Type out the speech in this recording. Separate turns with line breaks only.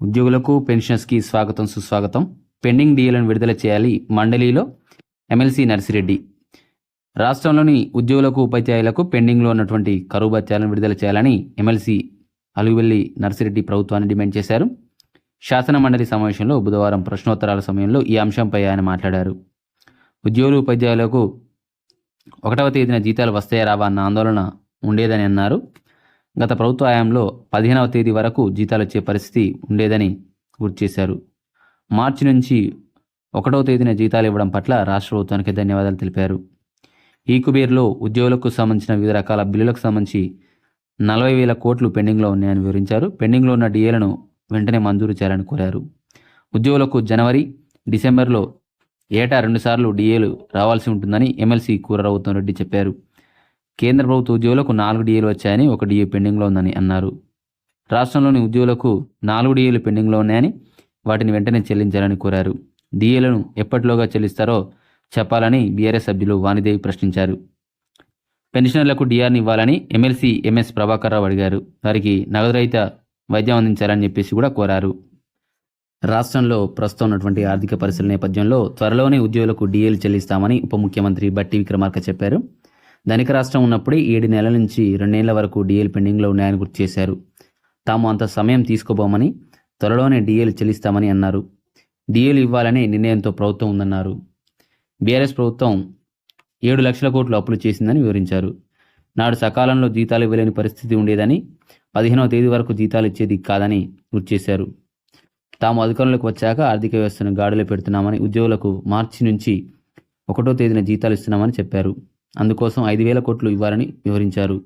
ఉద్యోగులకు పెన్షనర్స్కి స్వాగతం సుస్వాగతం. పెండింగ్ డీఏలను విడుదల చేయాలి మండలిలో ఎమ్మెల్సీ నర్సిరెడ్డి. రాష్ట్రంలోని ఉద్యోగులకు ఉపాధ్యాయులకు పెండింగ్లో ఉన్నటువంటి కరువు భత్యాలను విడుదల చేయాలని ఎమ్మెల్సీ అలుగువెల్లి నర్సిరెడ్డి ప్రభుత్వాన్ని డిమాండ్ చేశారు. శాసన మండలి సమావేశంలో బుధవారం ప్రశ్నోత్తరాల సమయంలో ఈ అంశంపై ఆయన మాట్లాడారు. ఉద్యోగులు ఉపాధ్యాయులకు ఒకటవ తేదీన జీతాలు వస్తాయా రావా అన్న ఆందోళన ఉండేదని అన్నారు. గత ప్రభుత్వ హయాంలో పదిహేనవ తేదీ వరకు జీతాలు వచ్చే పరిస్థితి ఉండేదని గుర్తు చేశారు. మార్చి నుంచి ఒకటవ తేదీన జీతాలు ఇవ్వడం పట్ల రాష్ట్ర ప్రభుత్వానికి ధన్యవాదాలు తెలిపారు. ఈ కుబేర్లో ఉద్యోగులకు సంబంధించిన వివిధ రకాల బిల్లులకు సంబంధించి నలభై వేల కోట్లు పెండింగ్లో ఉన్నాయని వివరించారు. పెండింగ్లో ఉన్న డిఏలను వెంటనే మంజూరు చేయాలని కోరారు. ఉద్యోగులకు జనవరి డిసెంబర్లో ఏటా రెండుసార్లు డిఏలు రావాల్సి ఉంటుందని ఎమ్మెల్సీ కూరరావుతం రెడ్డి చెప్పారు. కేంద్ర ప్రభుత్వ ఉద్యోగులకు నాలుగు డిఏలు వచ్చాయని ఒక డిఏ పెండింగ్లో ఉందని అన్నారు. రాష్ట్రంలోని ఉద్యోగులకు నాలుగు డిఏలు పెండింగ్లో ఉన్నాయని వాటిని వెంటనే చెల్లించాలని కోరారు. డిఏలను ఎప్పటిలోగా చెల్లిస్తారో చెప్పాలని బీఆర్ఎస్ సభ్యులు వాణిదేవి ప్రశ్నించారు. పెన్షనర్లకు డిఆర్ని ఇవ్వాలని ఎమ్మెల్సీ ఎంఎస్ ప్రభాకర్ రావు అడిగారు. వారికి నగదు రహిత వైద్యం అందించాలని చెప్పేసి కూడా కోరారు. రాష్ట్రంలో ప్రస్తుతం ఉన్నటువంటి ఆర్థిక పరిస్థితుల నేపథ్యంలో త్వరలోనే ఉద్యోగులకు డిఏలు చెల్లిస్తామని ఉప ముఖ్యమంత్రి బట్టి విక్రమార్క చెప్పారు. ధనిక రాష్ట్రం ఉన్నప్పుడే ఏడు నెలల నుంచి రెండేళ్ళ వరకు డిఎల్ పెండింగ్లో ఉన్నాయని గుర్తు చేశారు. తాము అంత సమయం తీసుకోబోమని త్వరలోనే డిఎల్ చెల్లిస్తామని అన్నారు. డిఎల్ ఇవ్వాలనే నిర్ణయంతో ప్రభుత్వం ఉందన్నారు. బీఆర్ఎస్ ప్రభుత్వం ఏడు లక్షల కోట్లు అప్పులు చేసిందని వివరించారు. నాడు సకాలంలో జీతాలు ఇవ్వలేని పరిస్థితి ఉండేదని పదిహేనవ తేదీ వరకు జీతాలు ఇచ్చేది కాదని గుర్తు చేశారు. తాము అధికారంలోకి వచ్చాక ఆర్థిక వ్యవస్థను గాడిలో పెడుతున్నామని ఉద్యోగులకు మార్చి నుంచి ఒకటో తేదీన జీతాలు ఇస్తున్నామని చెప్పారు. అందుకోసం ఐదు వేల కోట్లు ఇవ్వాలని వివరించారు.